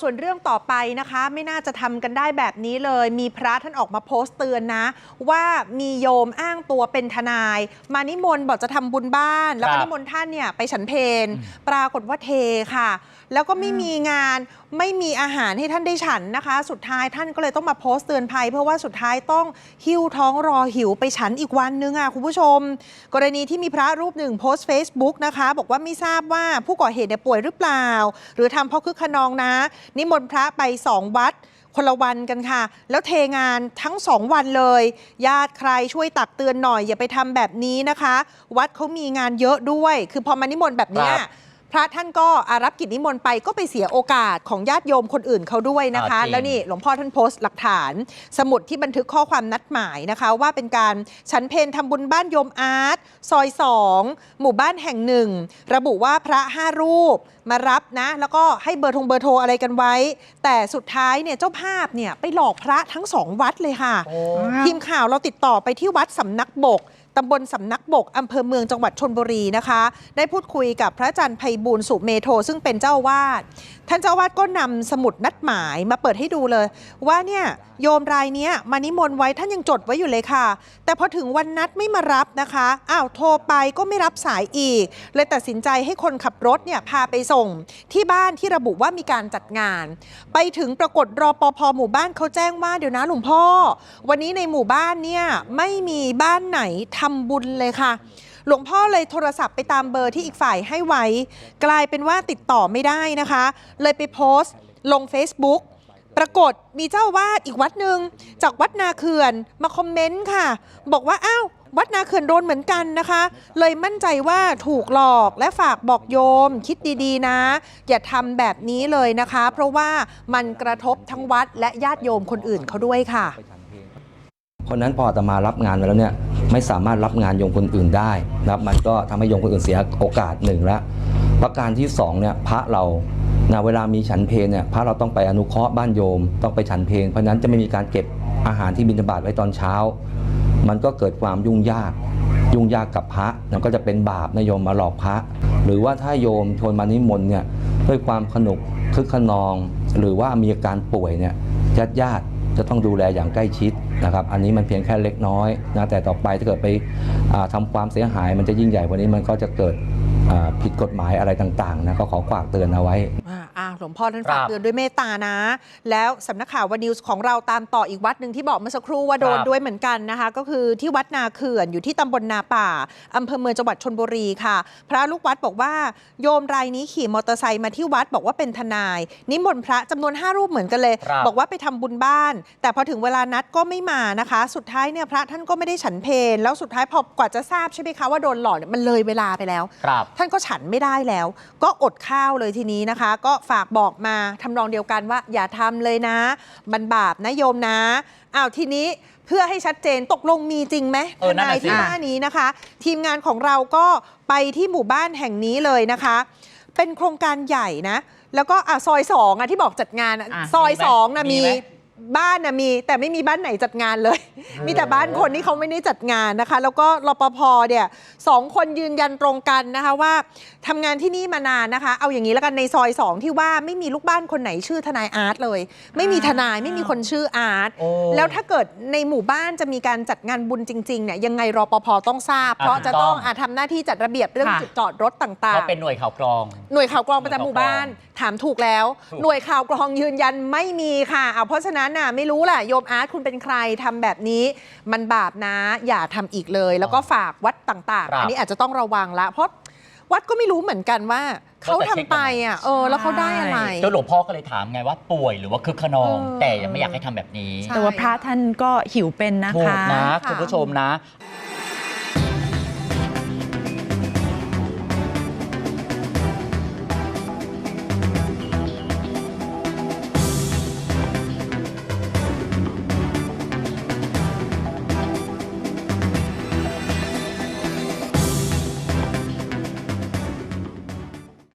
ส่วนเรื่องต่อไปนะคะไม่น่าจะทำกันได้แบบนี้เลย มีพระท่านออกมาโพสต์เตือนนะ ว่ามีโยมอ้างตัวเป็นทนาย มานิมนต์บอกจะทำบุญบ้าน แล้วก็ครับนิมนต์ท่านเนี่ยไปฉันเพลปรากฏว่าเทค่ะ แล้วก็ไม่มีงานไม่มีอาหารให้ท่านได้ฉันนะคะ สุดท้ายท่านก็เลยต้องมาโพสต์เตือนภัย เพราะว่าสุดท้ายต้องหิ้วท้องรอหิวไปฉันอีกวันนึงอะคุณผู้ชม กรณีที่มีพระรูปหนึ่งโพสต์ Facebook นะคะ บอกว่าไม่ทราบว่าผู้ก่อเหตุเนี่ยป่วยหรือเปล่า หรือทำเพราะคึกขนองนะนิมนต์พระไปสองวัดคนละวันกันค่ะ แล้วเทงานทั้งสองวันเลย ญาติใครช่วยตักเตือนหน่อยอย่าไปทำแบบนี้นะคะ วัดเขามีงานเยอะด้วย คือพอมานิมนต์แบบเนี้ยครับ พระท่านก็อารับกิจนิมนต์ไปก็ไปเสียโอกาสของญาติโยมคนอื่นเขาด้วยนะคะ อ่าจริง แล้วนี่หลวงพ่อท่านโพสต์หลักฐาน สมุดที่บันทึกข้อความนัดหมายนะคะ ว่าเป็นการฉันเพนทำบุญบ้านโยมอาร์ตซอยสองหมู่บ้านแห่งหนึ่ง ระบุว่าพระห้ารูปมารับนะ แล้วก็ให้เบอร์ทงเบอร์โทรอะไรกันไว้ แต่สุดท้ายเนี่ยเจ้าภาพเนี่ยไปหลอกพระทั้งสองวัดเลยค่ะ โอ้ ทีมข่าวเราติดต่อไปที่วัดสำนักบก ตำบลสำนักบกอำเภอเมืองจังหวัดชนบุรีนะคะ ได้พูดคุยกับพระอาจารย์ไพบูลสุเมโท ซึ่งเป็นเจ้าวาดท่านเจ้าวาดก็นำสมุดนัดหมายมาเปิดให้ดูเลย ว่าเนี่ยโยมรายเนี้ยมานิมนต์ไว้ท่านยังจดไว้อยู่เลยค่ะ แต่พอถึงวันนัดไม่มารับนะคะอ้าวโทรไปก็ไม่รับสายอีก เลยตัดสินใจให้คนขับรถเนี่ยพาไปส่งที่บ้านที่ระบุว่ามีการจัดงาน ไปถึงปรากฏรอปภหมู่บ้านเขาแจ้งว่าเดี๋ยวนะหลวงพ่อ วันนี้ในหมู่บ้านเนี่ยไม่มีบ้านไหนทำบุญเลยค่ะ หลวงพ่อเลยโทรศัพท์ไปตามเบอร์ที่อีกฝ่ายให้ไว้ กลายเป็นว่าติดต่อไม่ได้นะคะ เลยไปโพสต์ลง Facebook ปรากฏมีเจ้าวาดอีกวัดหนึ่งจากวัดนาเขื่อนมาคอมเมนต์ค่ะ บอกว่าอ้าววัดนาเขื่อนโดนเหมือนกันนะคะ เลยมั่นใจว่าถูกหลอกและฝากบอกโยม คิดดีๆนะ อย่าทำแบบนี้เลยนะคะ เพราะว่ามันกระทบทั้งวัดและญาติโยมคนอื่นเขาด้วยค่ะเพราะฉะนั้นพออาตมารับงานมาแล้วเนี่ย ไม่สามารถรับงานโยมคนอื่นได้นะครับ มันก็ทำให้โยมคนอื่นเสียโอกาสหนึ่งล้วประการที่สองเนี่ยพระเรานะเวลามีฉันเพลเนี่ยพระเราต้องไปอนุเคราะห์บ้านโยม ต้องไปฉันเพลเพราะนั้นจะไม่มีการเก็บอาหารที่บิณฑบาตไว้ตอนเช้า มันก็เกิดความยุ่งยาก ยุ่งยากกับพระมันก็จะเป็นบาปนะโยมมาหลอกพระ หรือว่าถ้าโยมชวนมานิมนต์เนี่ยด้วยความขนุกคึกขนอง หรือว่ามีอาการป่วยเนี่ยญาติญาติจะต้องดูแลอย่างใกล้ชิด นะครับอันนี้มันเพียงแค่เล็กน้อยนะแต่ต่อไปถ้าเกิดไปทำาความเสียหายมันจะยิ่งใหญ่กว่านี้มันก็จะเกิดผิดกฎหมายอะไรต่างๆนะก็ขอฝากเตือนเอาไว้ อ่าอ่าหลวงพ่อท่านครัฝากบเตือนด้วยเมตตานะ แล้วสำนักข่าววันนิวส์ของเราตามต่ออีกวัดหนึ่งที่บอกเมื่อสักครู่ว่าโดนครับด้วยเหมือนกันนะคะ ก็คือที่วัดนาเขื่อนอยู่ที่ตำบลนาป่าอำเภอเมืองจังหวัดชนบุรีค่ะ พระลูกวัดบอกว่าโยมรายนี้ขี่มอเตอร์ไซค์มาที่วัดบอกว่าเป็นทนาย นิมนต์พระจำนวน 5 รูปเหมือนกันเลยครับบอกว่าไปทำบุญบ้าน แต่พอถึงเวลานัดก็ไม่มานะคะ สุดท้ายเนี่ยพระท่านก็ไม่ได้ฉันเพลแล้วสุดท้ายพอกว่าจะทราบใช่ไหมคะว่าโดนหลอกเนี่ยมันเลยเวลาไปแล้วครับท่านก็ฉันไม่ได้แล้ว ก็อดข้าวเลยทีนี้นะคะ ก็ฝากบอกมาทำนองเดียวกันว่า อย่าทำเลยนะ มันบาปนะโยมนะอ้าวทีนี้เพื่อให้ชัดเจนตกลงมีจริงไหมเออนั่นทนาน่ะยสิที่ว่านี้นะคะ ทีมงานของเราก็ไปที่หมู่บ้านแห่งนี้เลยนะคะ เป็นโครงการใหญ่นะ แล้วก็อะซอยสองอะที่บอกจัดงานอะอะซอยมีไหมสองนะมีมีไหม บ้านนะมี แต่ไม่มีบ้านไหนจัดงานเลย มีแต่บ้านคนที่เขาไม่ได้จัดงานนะคะ แล้วก็รปภเนี่ยสองคนยืนยันตรงกันนะคะว่าทำงานที่นี่มานานนะคะ เอาอย่างนี้แล้วกันในซอยสองที่ว่าไม่มีลูกบ้านคนไหนชื่อทนายอาร์ตเลย ไม่มีทนายไม่มีคนชื่ออาร์ตโอ้ แล้วถ้าเกิดในหมู่บ้านจะมีการจัดงานบุญจริงๆเนี่ยยังไงรปภต้องทราบอะเพราะจะต้องถูกต้องอะทำหน้าที่จัดระเบียบเรื่องค่ะ จุดจอดรถต่าง เขาๆ เป็นหน่วยข่าวกรอง หน่วยข่าวกรองประจำหมู่บ้าน ถามถูกแล้ว ถูก หน่วยข่าวกรองยืนยันไม่มีค่ะเอาเพราะฉะนั้นน่ะไม่รู้แหละโยมอาร์ตคุณเป็นใครทำแบบนี้ มันบาปนะ อย่าทำอีกเลย แล้วก็ฝากวัดต่างครับๆอันนี้อาจจะต้องระวังละ เพราะวัดก็ไม่รู้เหมือนกันว่าเขาทำไปอะเออแล้วเขาได้อะไรเจ้าหลวงพ่อก็เลยถามไงว่าป่วยหรือว่าคึกขนองเออแต่ยังไม่อยากให้ทำแบบนี้ใช่แต่ว่าพระท่านก็หิวเป็นนะถูกคะนะค่ะคุณผู้ชมนะค